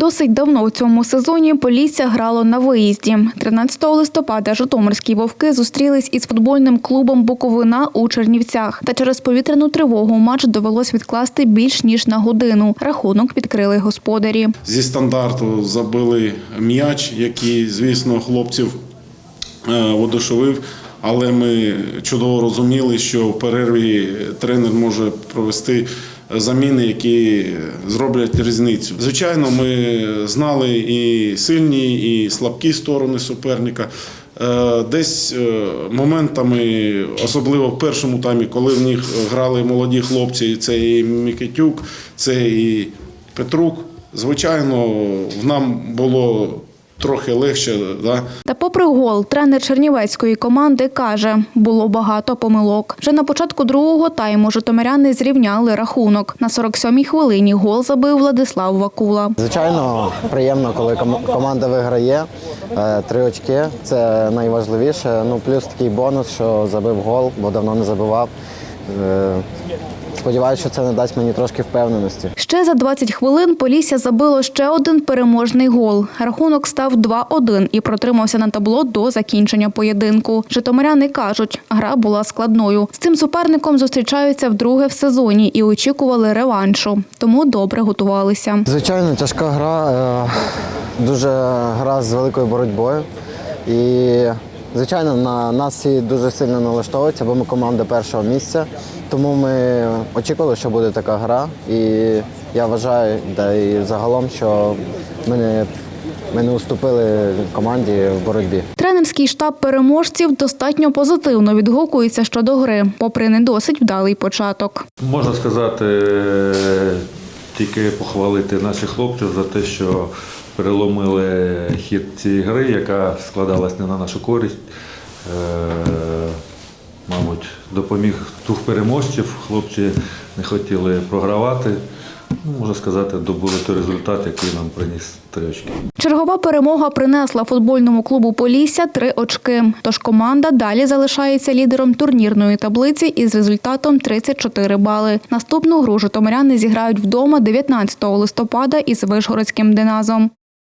Досить давно у цьому сезоні Полісся грало на виїзді. 13 листопада Житомирські вовки зустрілись із футбольним клубом Буковина у Чернівцях. Та через повітряну тривогу матч довелось відкласти більш ніж на годину. Рахунок відкрили господарі. Зі стандарту забили м'яч, який, звісно, хлопців е, одушевив. Але ми чудово розуміли, що в перерві тренер може провести заміни, які зроблять різницю. Звичайно, ми знали і сильні, і слабкі сторони суперника. Е, Десь е, моментами, особливо в першому таймі, коли в них грали молоді хлопці, це і Мікитюк, це і Петрук. Звичайно, в нам було трохи легше. Да? Та попри гол, тренер чернівецької команди каже, було багато помилок. Вже на початку другого тайму житомиряни зрівняли рахунок. На 47-й хвилині гол забив Владислав Вакула. Звичайно, приємно, коли команда виграє. Е, Три очки це найважливіше. Ну плюс такий бонус, що забив гол, бо давно не забивав. Е, Сподіваюся, що це не дасть мені трошки впевненості. Ще за 20 хвилин Полісся забило ще один переможний гол. Рахунок став 2-1 і протримався на табло до закінчення поєдинку. Житомиряни кажуть, гра була складною. З цим суперником зустрічаються вдруге в сезоні і очікували реваншу, тому добре готувалися. Звичайно, тяжка гра, е, дуже гра з великою боротьбою. І, звичайно, на нас всі дуже сильно налаштовуються, бо ми команда першого місця. Тому ми очікували, що буде така гра. І я вважаю, да і загалом, що ми не, ми не уступили команді в боротьбі. Тренерський штаб переможців достатньо позитивно відгукується щодо гри, попри не досить вдалий початок. Можна сказати, тільки похвалити наших хлопців за те, що переломили хід цієї гри, яка складалась не на нашу користь. Е, Мабуть, допоміг дух переможців. Хлопці не хотіли програвати. Можна сказати, добули той результат, який нам приніс три очки. Чергова перемога принесла футбольному клубу Полісся три очки. Тож команда далі залишається лідером турнірної таблиці із результатом 34 бали. Наступну гру житомиряни зіграють вдома 19 листопада із Вишгородським Диназом.